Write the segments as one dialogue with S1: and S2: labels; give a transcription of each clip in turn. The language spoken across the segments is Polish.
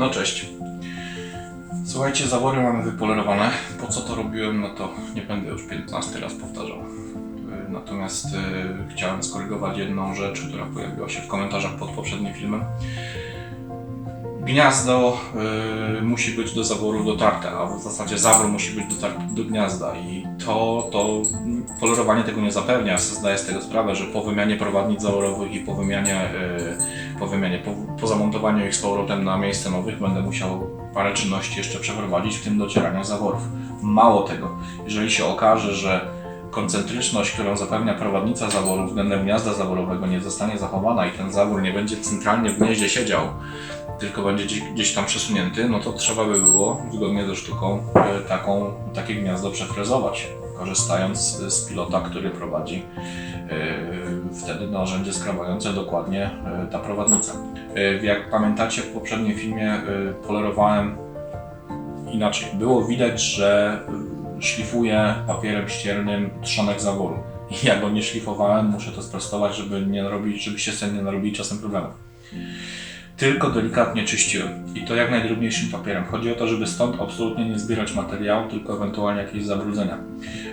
S1: No cześć. Słuchajcie, zawory mamy wypolerowane. Po co to robiłem, no to nie będę już 15 raz powtarzał. Y, Natomiast y, chciałem skorygować jedną rzecz, która pojawiła się w komentarzach pod poprzednim filmem. Gniazdo y, musi być do zaworu dotarte, a w zasadzie zawór musi być dotarty do gniazda i to, to polerowanie tego nie zapewnia. Zdaję z tego sprawę, że po wymianie prowadnic zaworowych i po wymianie, y, po, wymianie po, po zamontowaniu ich z powrotem na miejsce nowych będę musiał parę czynności jeszcze przeprowadzić, w tym docierania zaworów. Mało tego, jeżeli się okaże, że koncentryczność, którą zapewnia prowadnica zaworu względem gniazda zaworowego nie zostanie zachowana i ten zawór nie będzie centralnie w gnieździe siedział, tylko będzie gdzieś, tam przesunięty, no to trzeba by było, zgodnie ze sztuką, e, taką, takie gniazdo przefrezować, korzystając z pilota, który prowadzi e, wtedy narzędzie skrawające dokładnie e, ta prowadnica. E, Jak pamiętacie, w poprzednim filmie polerowałem inaczej. Było widać, że szlifuję papierem ściernym trzonek zaworu. Ja go nie szlifowałem, muszę to sprostować, żeby nie narobić, żebyście sobie nie narobili czasem problemów. Tylko delikatnie czyściłem. I to jak najdrobniejszym papierem. Chodzi o to, żeby stąd absolutnie nie zbierać materiału, tylko ewentualnie jakieś zabrudzenia.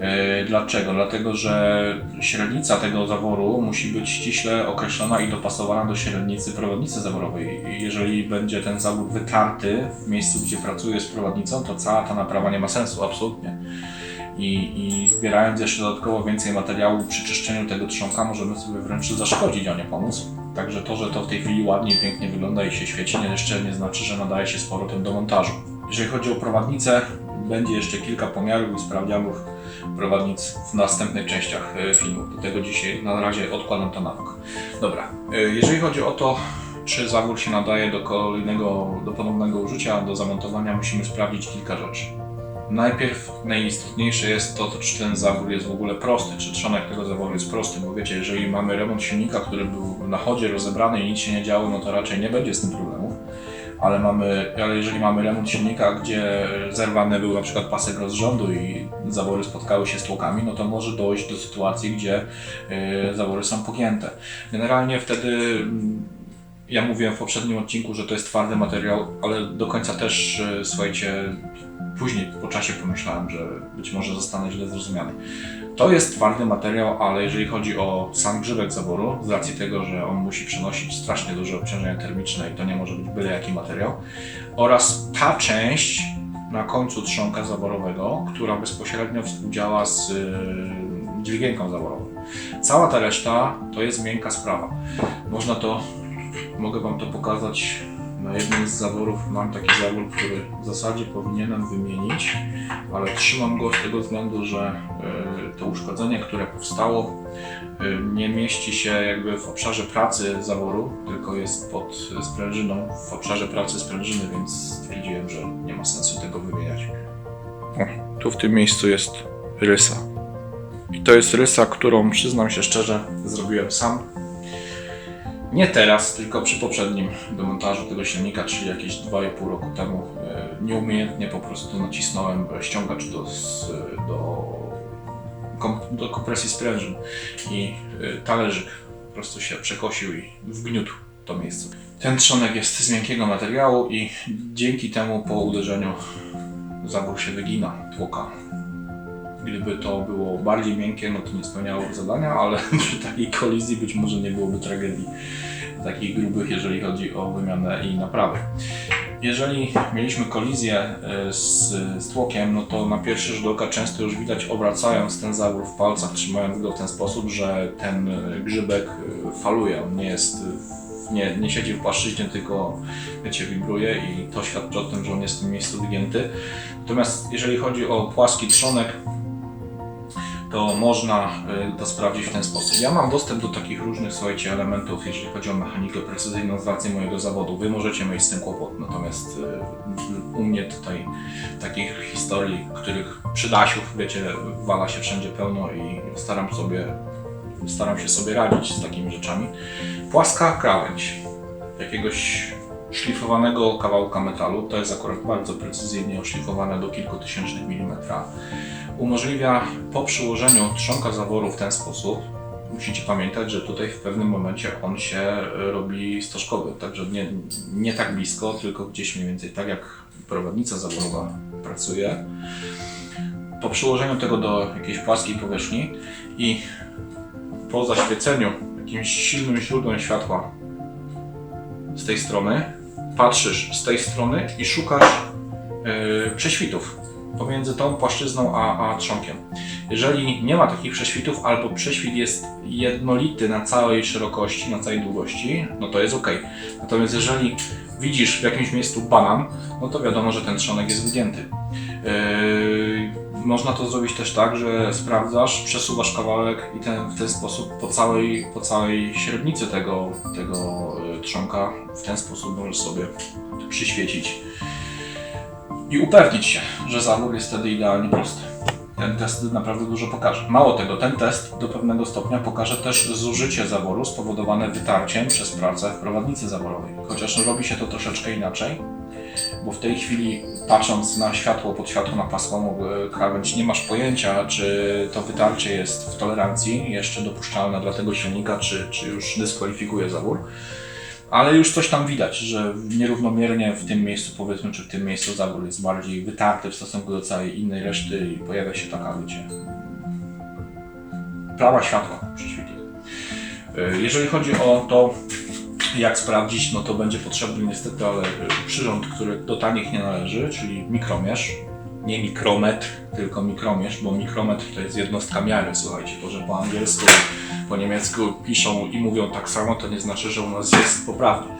S1: Yy, dlaczego? Dlatego, że średnica tego zaworu musi być ściśle określona i dopasowana do średnicy prowadnicy zaworowej. Jeżeli będzie ten zawór wytarty w miejscu, gdzie pracuję z prowadnicą, to cała ta naprawa nie ma sensu, absolutnie. I, I zbierając jeszcze dodatkowo więcej materiału przy czyszczeniu tego trzonka, możemy sobie wręcz zaszkodzić, a nie pomóc. Także to, że to w tej chwili ładnie i pięknie wygląda i się świeci, jeszcze nie znaczy, że nadaje się z powrotem do montażu. Jeżeli chodzi o prowadnicę, będzie jeszcze kilka pomiarów i sprawdzianów prowadnic w następnych częściach e, filmu. Do tego dzisiaj na razie odkładam to na bok. Dobra, e, jeżeli chodzi o to, czy zawór się nadaje do kolejnego, do ponownego użycia, do zamontowania, musimy sprawdzić kilka rzeczy. Najpierw najistotniejsze jest to, czy ten zawór jest w ogóle prosty, czy trzonek tego zaworu jest prosty, bo wiecie, jeżeli mamy remont silnika, który był na chodzie rozebrany i nic się nie działo, no to raczej nie będzie z tym problemów. Ale, mamy, ale jeżeli mamy remont silnika, gdzie zerwany był na przykład pasek rozrządu i zawory spotkały się z tłokami, no to może dojść do sytuacji, gdzie y, zawory są pogięte. Generalnie wtedy mm, ja mówiłem w poprzednim odcinku, że to jest twardy materiał, ale do końca też, y, słuchajcie, później po czasie pomyślałem, że być może zostanę źle zrozumiany. To jest twardy materiał, ale jeżeli chodzi o sam grzybek zaworu, z racji tego, że on musi przenosić strasznie duże obciążenia termiczne i to nie może być byle jaki materiał, oraz ta część na końcu trzonka zaworowego, która bezpośrednio współdziała z y, dźwigienką zaworową. Cała ta reszta to jest miękka sprawa. Można to, mogę Wam to pokazać na jednym z zaworów mam taki zawór, który w zasadzie powinienem wymienić, ale trzymam go z tego względu, że y, to uszkodzenie, które powstało, y, nie mieści się jakby w obszarze pracy zaworu, tylko jest pod sprężyną, w obszarze pracy sprężyny, więc stwierdziłem, że nie ma sensu tego wymieniać. O, tu w tym miejscu jest rysa. I to jest rysa, którą przyznam się szczerze, zrobiłem sam. Nie teraz, tylko przy poprzednim demontażu tego silnika, czyli jakieś 2,5 roku temu, e, nieumiejętnie po prostu nacisnąłem ściągacz do, do, do kompresji sprężyn i e, talerzyk po prostu się przekosił i wgniótł to miejsce. Ten trzonek jest z miękkiego materiału i dzięki temu po uderzeniu zawór się wygina, tłoka. Gdyby to było bardziej miękkie, no to nie spełniałoby zadania, ale przy takiej kolizji być może nie byłoby tragedii takich grubych, jeżeli chodzi o wymianę i naprawy. Jeżeli mieliśmy kolizję e, z, z tłokiem, no to na pierwszy rzut oka często już widać obracając ten zawór w palcach, trzymając go w ten sposób, że ten e, grzybek e, faluje, on nie jest, nie, nie siedzi w płaszczyźnie, tylko wiecie, wibruje i to świadczy o tym, że on jest w tym miejscu wygięty. Natomiast jeżeli chodzi o płaski trzonek, to można y, to sprawdzić w ten sposób. Ja mam dostęp do takich różnych, słuchajcie, elementów, jeżeli chodzi o mechanikę precyzyjną z racji mojego zawodu. Wy możecie mieć z tym kłopot, natomiast y, u mnie tutaj takich historii, których przydasiów, wiecie, wala się wszędzie pełno i staram sobie, staram się sobie radzić z takimi rzeczami. Płaska krawędź jakiegoś szlifowanego kawałka metalu, to jest akurat bardzo precyzyjnie oszlifowane do kilkutysięcznych milimetra, umożliwia po przyłożeniu trzonka zaworu w ten sposób, musicie pamiętać, że tutaj w pewnym momencie on się e, robi stożkowy, także nie, nie tak blisko, tylko gdzieś mniej więcej tak jak prowadnica zaworowa pracuje. Po przyłożeniu tego do jakiejś płaskiej powierzchni i po zaświeceniu jakimś silnym źródłem światła z tej strony, patrzysz z tej strony i szukasz yy, prześwitów pomiędzy tą płaszczyzną a, a trzonkiem. Jeżeli nie ma takich prześwitów, albo prześwit jest jednolity na całej szerokości, na całej długości, no to jest ok. Natomiast jeżeli widzisz w jakimś miejscu banan, no to wiadomo, że ten trzonek jest wygięty. Yy, można to zrobić też tak, że sprawdzasz, przesuwasz kawałek i ten, w ten sposób po całej, po całej średnicy tego, tego yy, trzonka w ten sposób możesz sobie przyświecić i upewnić się, że zawór jest wtedy idealnie prosty. Ten test naprawdę dużo pokaże. Mało tego, ten test do pewnego stopnia pokaże też zużycie zaworu spowodowane wytarciem przez pracę w prowadnicy zaworowej. Chociaż robi się to troszeczkę inaczej, bo w tej chwili patrząc na światło pod światło na pasmą e, krawędź nie masz pojęcia, czy to wytarcie jest w tolerancji jeszcze dopuszczalne dla tego silnika, czy, czy już dyskwalifikuje zawór. Ale już coś tam widać, że nierównomiernie w tym miejscu, powiedzmy, czy w tym miejscu zawór jest bardziej wytarty w stosunku do całej innej reszty i pojawia się taka, wiecie, prawa światła przy świetle. Y, Jeżeli chodzi o to, jak sprawdzić, no to będzie potrzebny niestety, ale y, przyrząd, który do tanich nie należy, czyli mikromierz. Nie mikrometr, tylko mikromierz, bo mikrometr to jest jednostka miary, słuchajcie, to, że po angielsku, po niemiecku piszą i mówią tak samo, to nie znaczy, że u nas jest poprawnie.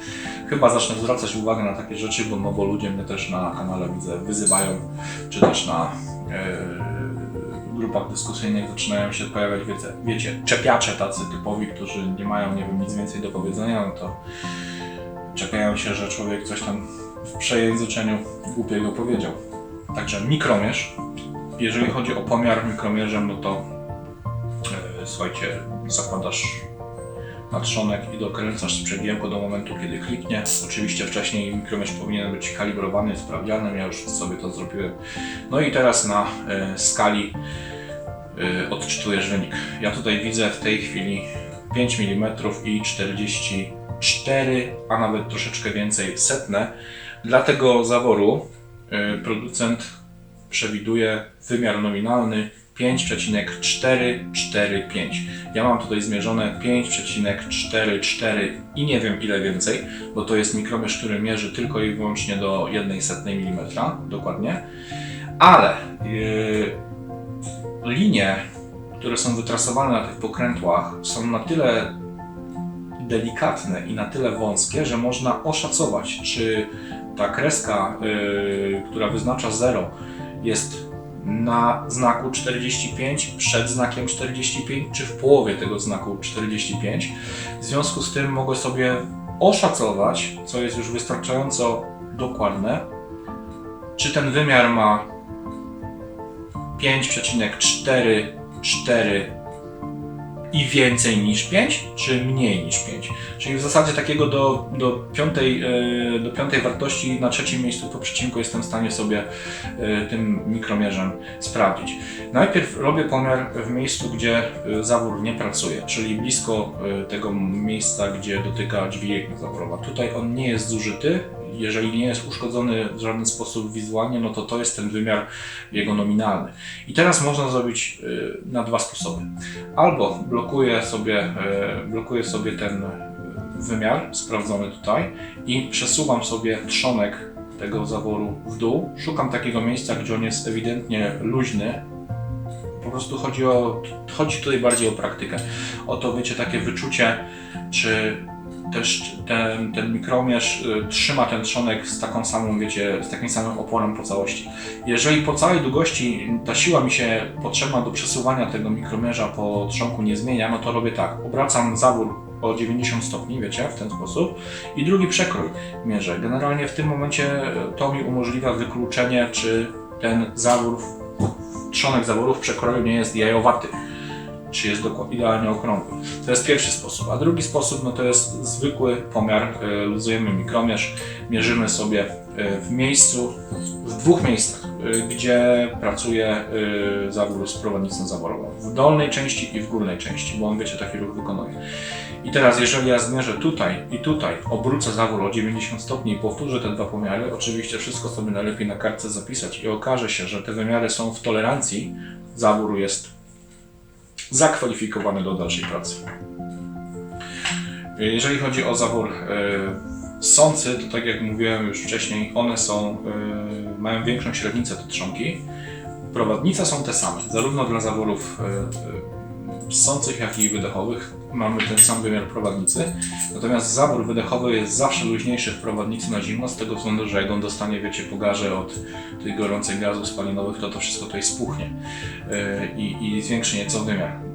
S1: Chyba zacznę zwracać uwagę na takie rzeczy, bo, no, bo ludzie mnie też na kanale widzę, wyzywają, czy też na e, grupach dyskusyjnych zaczynają się pojawiać, wiecie, wiecie, czepiacze tacy typowi, którzy nie mają, nie wiem, nic więcej do powiedzenia, no to czepiają się, że człowiek coś tam w przejęzyczeniu głupiego powiedział. Także mikromierz. Jeżeli chodzi o pomiar mikromierzem, no to e, słuchajcie, zakładasz na trzonek i dokręcasz sprzęgiełko do momentu, kiedy kliknie. Oczywiście wcześniej mikromierz powinien być kalibrowany, sprawdzianym, ja już sobie to zrobiłem. No i teraz na e, skali e, odczytujesz wynik. Ja tutaj widzę w tej chwili 5 mm i 44, a nawet troszeczkę więcej setne. Dla tego zaworu producent przewiduje wymiar nominalny 5,445. Ja mam tutaj zmierzone 5,44 i nie wiem ile więcej, bo to jest mikromierz, który mierzy tylko i wyłącznie do 1,1 mm, dokładnie. Ale yy, linie, które są wytrasowane na tych pokrętłach, są na tyle delikatne i na tyle wąskie, że można oszacować, czy ta kreska, yy, która wyznacza 0, jest na znaku 45, przed znakiem 45, czy w połowie tego znaku 45. W związku z tym mogę sobie oszacować, co jest już wystarczająco dokładne, czy ten wymiar ma 5,44 i więcej niż 5, czy mniej niż 5. Czyli w zasadzie takiego do, do, piątej, e, do piątej wartości na trzecim miejscu po przecinku jestem w stanie sobie e, tym mikromierzem sprawdzić. Najpierw robię pomiar w miejscu, gdzie e, zawór nie pracuje, czyli blisko tego miejsca, gdzie dotyka dźwignia zaworowa. Tutaj on nie jest zużyty, jeżeli nie jest uszkodzony w żaden sposób wizualnie, no to to jest ten wymiar jego nominalny. I teraz można zrobić y, na dwa sposoby. Albo blokuję sobie, y, blokuję sobie ten y, wymiar sprawdzony tutaj i przesuwam sobie trzonek tego zaworu w dół. Szukam takiego miejsca, gdzie on jest ewidentnie luźny. Po prostu chodzi o, chodzi tutaj bardziej o praktykę. O to, wiecie, takie wyczucie, czy też ten, ten mikromierz y, trzyma ten trzonek z taką samą, wiecie, z takim samym oporem po całości. Jeżeli po całej długości ta siła mi się potrzebna do przesuwania tego mikromierza po trzonku nie zmienia, no to robię tak. Obracam zawór o 90 stopni, wiecie, w ten sposób i drugi przekrój mierzę. Generalnie w tym momencie y, to mi umożliwia wykluczenie, czy ten zawór, trzonek zaworu w przekroju nie jest jajowaty. Czy jest dokładnie idealnie okrągły. To jest pierwszy sposób. A drugi sposób no to jest zwykły pomiar. E, Luzujemy mikromierz, mierzymy sobie e, w miejscu, w dwóch miejscach, e, gdzie pracuje zawór z prowadnicą zaworową. W dolnej części i w górnej części, bo on wiecie taki ruch wykonuje. I teraz jeżeli ja zmierzę tutaj i tutaj, obrócę zawór o 90 stopni i powtórzę te dwa pomiary, oczywiście wszystko sobie najlepiej na kartce zapisać i okaże się, że te wymiary są w tolerancji, zawór jest zakwalifikowany do dalszej pracy. Jeżeli chodzi o zawór e, sący, to tak jak mówiłem już wcześniej, one są, e, mają większą średnicę te trzonki. Prowadnice są te same, zarówno dla zaworów e, e, sących, jak i wydechowych mamy ten sam wymiar prowadnicy. Natomiast zawór wydechowy jest zawsze luźniejszy w prowadnicy na zimno, z tego względu, że jak on dostanie, wiecie, pogarze od tych gorących gazów spalinowych, to to wszystko tutaj spuchnie e, i, i zwiększy nieco wymiar.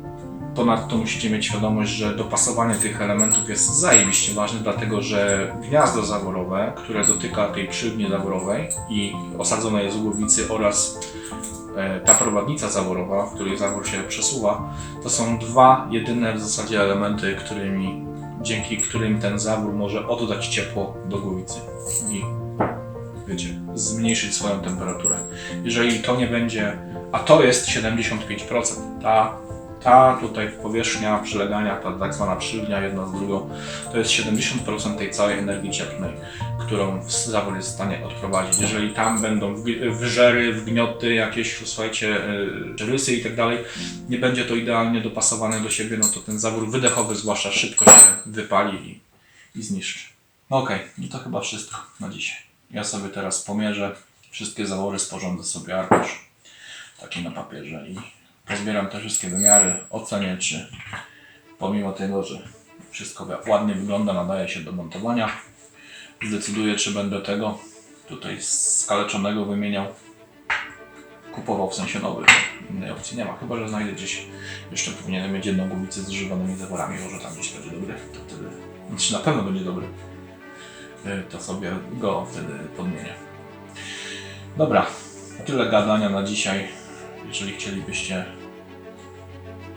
S1: Ponadto musicie mieć świadomość, że dopasowanie tych elementów jest zajebiście ważne, dlatego że gniazdo zaworowe, które dotyka tej krzywni zaworowej i osadzone jest w głowicy oraz ta prowadnica zaworowa, w której zawór się przesuwa, to są dwa jedyne w zasadzie elementy, którymi, dzięki którym ten zawór może oddać ciepło do głowicy i wiecie, zmniejszyć swoją temperaturę. Jeżeli to nie będzie, a to jest 75%, ta, ta tutaj powierzchnia przylegania, ta tak zwana przywnia jedna z drugą, to jest 70% tej całej energii cieplnej, którą zawór jest w stanie odprowadzić. Jeżeli tam będą wrzery, wgnioty, jakieś, słuchajcie, y, rysy i tak dalej, nie będzie to idealnie dopasowane do siebie, no to ten zawór wydechowy zwłaszcza szybko się wypali i, i zniszczy. No okej, i to chyba wszystko na dzisiaj. Ja sobie teraz pomierzę wszystkie zawory, sporządzę sobie arkusz taki na papierze i pozbieram te wszystkie wymiary, ocenię czy pomimo tego, że wszystko ładnie wygląda, nadaje się do montowania, zdecyduję czy będę tego tutaj skaleczonego wymieniał kupował w sensie nowy. Innej opcji nie ma, chyba że znajdę gdzieś jeszcze powinienem mieć jedną głowicę z używanymi zaworami, może tam gdzieś będzie dobry, to wtedy, znaczy na pewno będzie dobry, Y, to sobie go wtedy podmienię. Dobra, tyle gadania na dzisiaj. Jeżeli chcielibyście,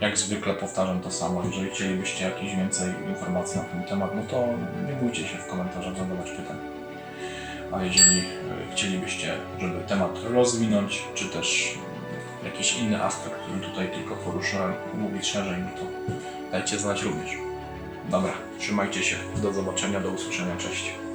S1: jak zwykle powtarzam to samo, jeżeli chcielibyście jakieś więcej informacji na ten temat, no to nie bójcie się w komentarzach zadawać pytań. A jeżeli e, chcielibyście, żeby temat rozwinąć, czy też jakiś inny aspekt, który tutaj tylko poruszyłem, mówić szerzej, no to dajcie znać również. Dobra, trzymajcie się. Do zobaczenia, do usłyszenia. Cześć.